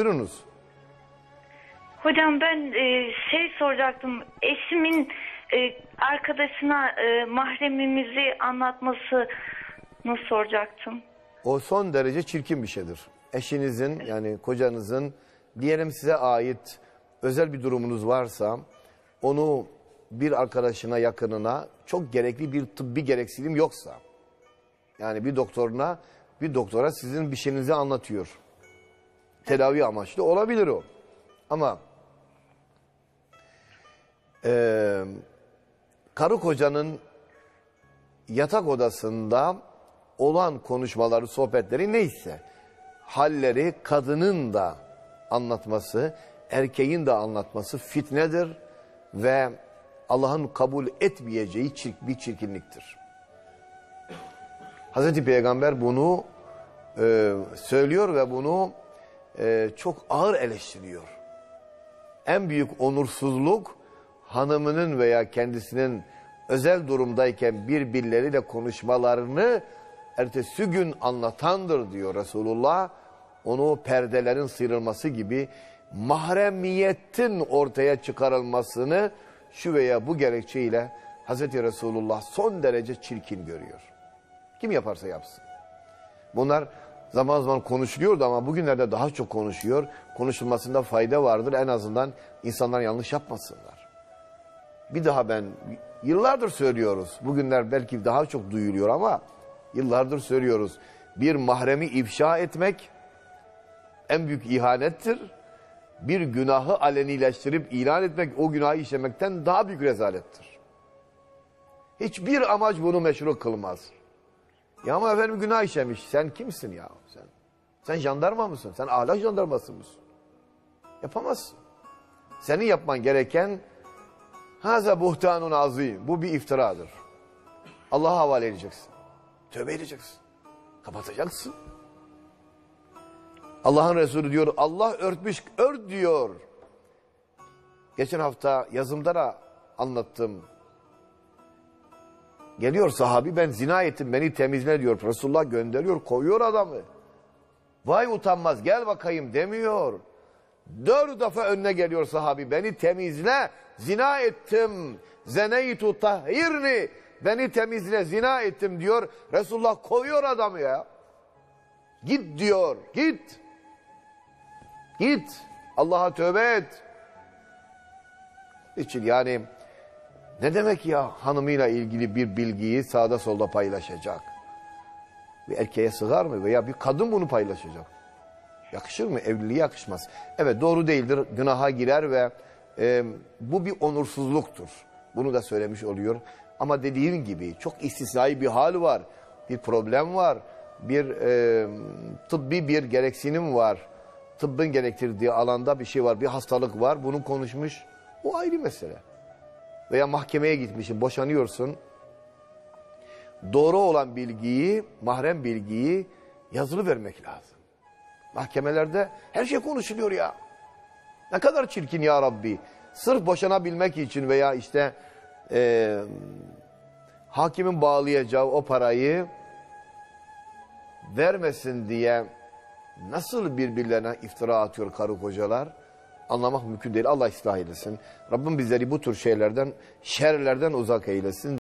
Buyurunuz. Hocam ben e, şey soracaktım. Eşimin e, arkadaşına e, mahremimizi anlatmasını soracaktım. O son derece çirkin bir şeydir. Eşinizin yani kocanızın diyelim size ait özel bir durumunuz varsa onu bir arkadaşına yakınına çok gerekli bir tıbbi gereksinim yoksa yani bir doktoruna bir doktora sizin bir şeyinizi anlatıyor. Tedavi amaçlı olabilir o. Ama eee karı kocanın yatak odasında olan konuşmaları, sohbetleri neyse halleri kadının da anlatması, erkeğin de anlatması fitnedir ve Allah'ın kabul etmeyeceği çirk, bir çirkinliktir. Hazreti Peygamber bunu e, söylüyor ve bunu e, çok ağır eleştiriyor. En büyük onursuzluk hanımının veya kendisinin özel durumdayken birbirleriyle konuşmalarını ertesi gün anlatandır diyor Resulullah. Onu perdelerin sıyrılması gibi mahremiyetin ortaya çıkarılmasını şu veya bu gerekçeyle Hazreti Resulullah son derece çirkin görüyor. Kim yaparsa yapsın. Bunlar zaman zaman konuşuluyordu ama bugünlerde daha çok konuşuyor. Konuşulmasında fayda vardır. En azından insanlar yanlış yapmasınlar. Bir daha ben yıllardır söylüyoruz. Bugünler belki daha çok duyuluyor ama yıllardır söylüyoruz. Bir mahremi ifşa etmek en büyük ihanettir. Bir günahı alenileştirip ilan etmek o günahı işlemekten daha büyük rezalettir. Hiçbir amaç bunu meşru kılmaz. Ya ama efendim günah işlemiş. Sen kimsin ya? Sen sen jandarma mısın? Sen ahlak jandarması mısın? Yapamazsın. Senin yapman gereken Haza buhtanun azim. Bu bir iftiradır. Allah'a havale edeceksin. Tövbe edeceksin. Kapatacaksın. Allah'ın Resulü diyor Allah örtmüş ört diyor. Geçen hafta yazımda da anlattım. Geliyor sahabi ben zina ettim beni temizle diyor. Resulullah gönderiyor koyuyor adamı. Vay utanmaz gel bakayım demiyor. Dört defa önüne geliyor sahabi beni temizle zina ettim. Zeneytu tahhirni beni temizle zina ettim diyor. Resulullah koyuyor adamı ya. Git diyor git. Git Allah'a tövbe et. için yani ne demek ya hanımıyla ilgili bir bilgiyi sağda solda paylaşacak? Bir erkeğe sığar mı veya bir kadın bunu paylaşacak? Yakışır mı? Evliliğe yakışmaz. Evet doğru değildir. Günaha girer ve e, bu bir onursuzluktur. Bunu da söylemiş oluyor. Ama dediğim gibi çok istisnai bir hal var. Bir problem var. Bir e, tıbbi bir gereksinim var. Tıbbın gerektirdiği alanda bir şey var. Bir hastalık var. Bunu konuşmuş. O ayrı mesele. Veya mahkemeye gitmişsin, boşanıyorsun. Doğru olan bilgiyi, mahrem bilgiyi yazılı vermek lazım. Mahkemelerde her şey konuşuluyor ya. Ne kadar çirkin ya Rabbi. Sırf boşanabilmek için veya işte e, hakimin bağlayacağı o parayı vermesin diye nasıl birbirlerine iftira atıyor karı kocalar anlamak mümkün değil. Allah ıslah eylesin. Rabbim bizleri bu tür şeylerden, şerlerden uzak eylesin.